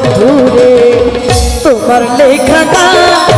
अधूरे तुम्हार लेखा का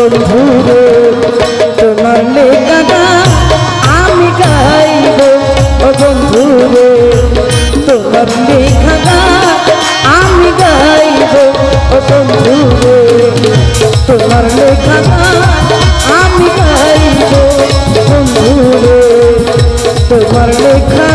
বন্ধুরে তোমার গানা আমি গাইব। ও বন্ধুরে তোমার গানা আমি গাইব। ও বন্ধুরে তোমার গানা আমি গাইব। বন্ধুরে তোমার লেখা